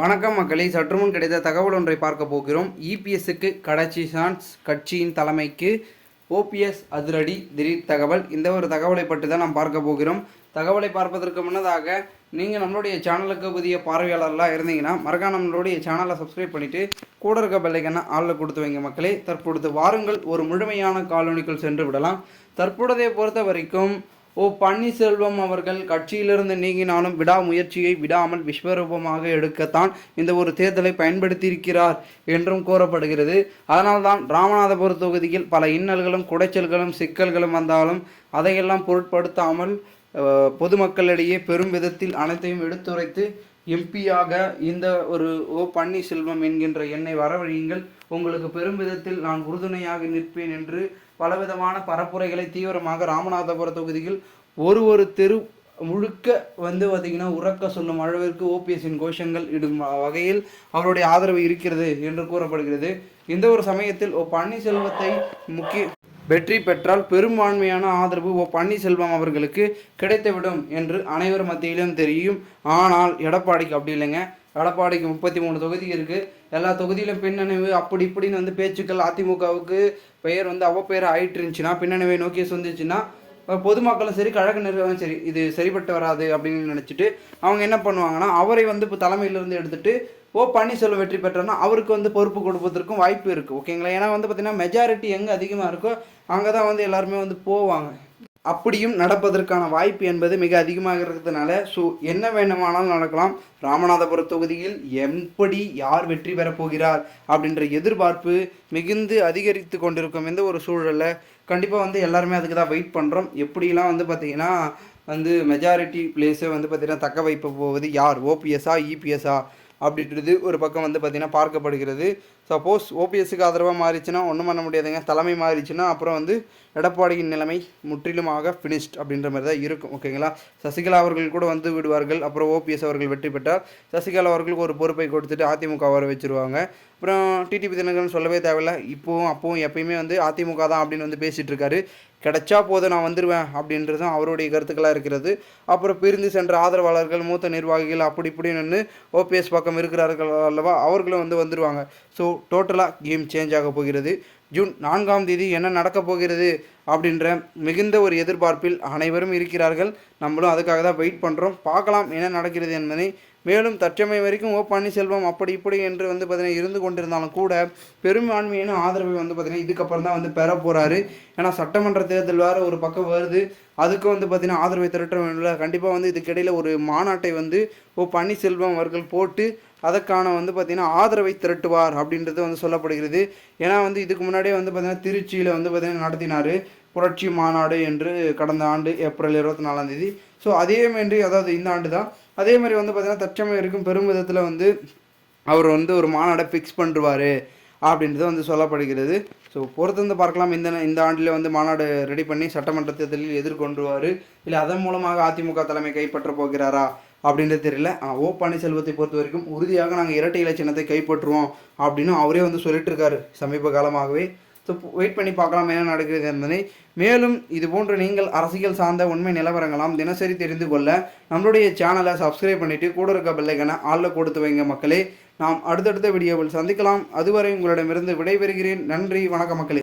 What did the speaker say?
வணக்கம் மக்களை. சற்றுமுன் கிடைத்த தகவல் ஒன்றை பார்க்க போகிறோம். இபிஎஸ்க்கு கடைசி சான்ஸ் கட்சியின் தலைமைக்கு ஓபிஎஸ் அதிரடி திடீர் தகவல். இந்த ஒரு தகவலை பற்றி தான் நாம் பார்க்க போகிறோம். தகவலை பார்ப்பதற்கு முன்னதாக நீங்கள் நம்மளுடைய சேனலுக்கு புதிய பார்வையாளர்களாக இருந்தீங்கன்னா மறக்காம நம்மளுடைய சேனலை சப்ஸ்கிரைப் பண்ணிவிட்டு கூட இருக்க பெல்லைக்கன்னா ஆளில் கொடுத்து வைங்க மக்களே. தற்பொழுது வாருங்கள். ஒரு முழுமையான காலோனிக்குள் சென்று விடலாம். தற்பொழுதைய பொறுத்த வரைக்கும் ஓ பன்னீர்செல்வம் அவர்கள் கட்சியிலிருந்து நீங்கினாலும் விடாமுயற்சியை விடாமல் விஸ்வரூபமாக எடுக்கத்தான் இந்த ஒரு தேர்தலை பயன்படுத்தியிருக்கிறார் என்றும் கூறப்படுகிறது. அதனால்தான் ராமநாதபுரம் தொகுதியில் பல இன்னல்களும் குடைச்சல்களும் சிக்கல்களும் வந்தாலும் அதையெல்லாம் பொருட்படுத்தாமல் பொதுமக்களிடையே பெரும் விதத்தில் அனைத்தையும் எடுத்துரைத்து எம்பியாக இந்த ஒரு ஓ பன்னீர்செல்வம் என்கின்ற என்னை வரவழையுங்கள். உங்களுக்கு பெரும் விதத்தில் நான் உறுதுணையாக நிற்பேன் என்று பலவிதமான பரப்புரைகளை தீவிரமாக ராமநாதபுரம் தொகுதியில் ஒரு ஒரு தெரு முழுக்க வந்து பார்த்திங்கன்னா உறக்க சொல்லும் அளவிற்கு ஓபிஎஸ்ஸின் கோஷங்கள் இடும் வகையில் அவருடைய ஆதரவு இருக்கிறது என்று கூறப்படுகிறது. இந்த ஒரு சமயத்தில் ஓ பன்னீர்செல்வத்தை முக்கிய வெற்றி பெற்றால் பெரும்பான்மையான ஆதரவு ஓ பன்னீர்செல்வம் அவர்களுக்கு கிடைத்துவிடும் என்று அனைவர் மத்தியிலும் தெரியும். ஆனால் எடப்பாடிக்கு அப்படி இல்லைங்க. எடப்பாடிக்கு முப்பத்தி மூணு தொகுதி இருக்குது எல்லா தொகுதியிலும் பின்னணிவு அப்படி இப்படின்னு வந்து பேச்சுக்கள் அதிமுகவுக்கு பெயர் வந்து அவப்பெயர் ஆயிட்டு இருந்துச்சுன்னா பின்னணிவை நோக்கி சொந்துச்சுன்னா பொதுமக்களும் சரி கழக நிர்வாகம் சரி இது சரிப்பட்டு வராது அப்படின்னு நினச்சிட்டு அவங்க என்ன பண்ணுவாங்கன்னா அவரை வந்து இப்போ தலைமையிலேருந்து எடுத்துகிட்டு ஓ பன்னீர்செல்வம் வெற்றி பெற்றோன்னா அவருக்கு வந்து பொறுப்பு கொடுப்பதற்கும் வாய்ப்பு இருக்குது ஓகேங்களா? ஏன்னா வந்து பார்த்திங்கன்னா மெஜாரிட்டி எங்கே அதிகமாக இருக்கோ அங்கே தான் வந்து எல்லாருமே வந்து போவாங்க. அப்படியும் நடப்பதற்கான வாய்ப்பு என்பது மிக அதிகமாக இருக்கிறதுனால ஸோ என்ன வேண்டுமானாலும் நடக்கலாம். ராமநாதபுரம் தொகுதியில் எப்படி யார் வெற்றி பெறப் போகிறார் அப்படின்ற எதிர்பார்ப்பு மிகுந்து அதிகரித்து கொண்டிருக்கும் எந்த ஒரு சூழலில் கண்டிப்பாக வந்து எல்லாருமே அதுக்கு தான் வெயிட் பண்ணுறோம் எப்படிலாம் வந்து பார்த்திங்கன்னா வந்து மெஜாரிட்டி பிளேஸை வந்து பார்த்திங்கன்னா தக்க வைப்ப போவது யார்? ஓபிஎஸ்ஸா இபிஎஸ்ஸா அப்படின்றது ஒரு பக்கம் வந்து பார்த்திங்கன்னா பார்க்கப்படுகிறது. சப்போஸ் ஓபிஎஸ்க்கு ஆதரவாக மாறிச்சுன்னா ஒன்றும் பண்ண முடியாதுங்க. தலைமை மாறிச்சுன்னா அப்புறம் வந்து எடப்பாடியின் நிலைமை முற்றிலுமாக ஃபினிஷ்ட் அப்படின்ற மாதிரி தான் இருக்கும். ஓகேங்களா சசிகலா அவர்கள் கூட வந்து விடுவார்கள். அப்புறம் ஓபிஎஸ் அவர்கள் வெற்றி பெற்றால் சசிகலா அவர்களுக்கு ஒரு பொறுப்பை கொடுத்துட்டு அதிமுக வர வச்சுருவாங்க. அப்புறம் டிடிபி தினகரன் சொல்லவே தேவையில்ல. இப்போவும் அப்பவும் எப்பயுமே வந்து அதிமுக தான் அப்படின்னு வந்து பேசிகிட்டு இருக்காரு. கிடைச்சா போதும் நான் வந்துடுவேன் அப்படின்றதும் அவருடைய கருத்துக்களாக இருக்கிறது. அப்புறம் பிரிந்து சென்ற ஆதரவாளர்கள் மூத்த நிர்வாகிகள் அப்படி இப்படின்னு ஓபிஎஸ் பக்கம் இருக்கிறார்கள் அல்லவா அவர்களும் வந்து வந்துடுவாங்க ஸோ டோட்டலாக கேம் சேஞ்ச் ஆக போகிறது. ஜூன் நான்காம் தேதி என்ன நடக்கப் போகிறது அப்படின்ற மிகுந்த ஒரு எதிர்பார்ப்பில் அனைவரும் இருக்கிறார்கள். நம்மளும் அதுக்காக தான் வெயிட் பண்ணுறோம் பார்க்கலாம் என்ன நடக்கிறது என்பதை மேலும் தற்சமயம் வரைக்கும் ஓ பன்னீர்செல்வம் அப்படி இப்படி என்று வந்து பார்த்தீங்கன்னா இருந்து கொண்டிருந்தாலும் கூட பெரும்பான்மையான ஆதரவை வந்து பார்த்தீங்கன்னா இதுக்கப்புறம் தான் வந்து பெற போகிறாரு ஏன்னா சட்டமன்ற தேர்தல் வேறு ஒரு பக்கம் வருது. அதுக்கும் வந்து பார்த்தீங்கன்னா ஆதரவை திரட்ட வேணும்ல கண்டிப்பாக வந்து இதுக்கிடையில் ஒரு மாநாட்டை வந்து ஓ பன்னீர்செல்வம் அவர்கள் போட்டு அதற்கான வந்து பார்த்திங்கன்னா ஆதரவை திரட்டுவார் அப்படின்றது வந்து சொல்லப்படுகிறது. ஏன்னா வந்து இதுக்கு முன்னாடியே வந்து பார்த்திங்கன்னா திருச்சியில் வந்து பார்த்திங்கன்னா நடத்தினார். புரட்சி மாநாடு என்று கடந்த ஆண்டு ஏப்ரல் இருபத்தி நாலாம் தேதி. ஸோ அதே அதாவது இந்த ஆண்டு தான் அதே மாதிரி வந்து பார்த்திங்கன்னா தற்சமயம் இருக்கும் பெரும் விதத்தில் வந்து அவர் வந்து ஒரு மாநாடை ஃபிக்ஸ் பண்ணுவார் அப்படின்றது வந்து சொல்லப்படுகிறது. ஸோ பொறுத்திருந்து பார்க்கலாம். இந்த இந்த ஆண்டில் வந்து மாநாடு ரெடி பண்ணி சட்டமன்ற தேர்தலில் எதிர்கொண்டுவார். இல்லை அதன் மூலமாக அதிமுக தலைமை கைப்பற்ற போகிறாரா அப்படின்றது தெரியல. ஓ பன்னீர்செல்வத்தை பொறுத்த வரைக்கும் உறுதியாக நாங்கள் இரட்டை இலை சின்னத்தை கைப்பற்றுவோம் அப்படின்னு அவரே வந்து சொல்லிட்டு இருக்காரு சமீப காலமாகவே. வெயிட் பண்ணி பார்க்கலாம் என்ன நடக்கிறது என்பதை. மேலும் இது போன்று நீங்கள் அரசியல் சார்ந்த உண்மை நிலவரங்களாம் தினசரி தெரிந்து கொள்ள நம்மளுடைய சேனலை சப்ஸ்கிரைப் பண்ணிவிட்டு கூட இருக்க பிள்ளைகளை ஆளில் கொடுத்து வைங்க மக்களே. நாம் அடுத்தடுத்த வீடியோவில் சந்திக்கலாம். அதுவரை உங்களிடமிருந்து விடைபெறுகிறேன். நன்றி வணக்கம் மக்களே.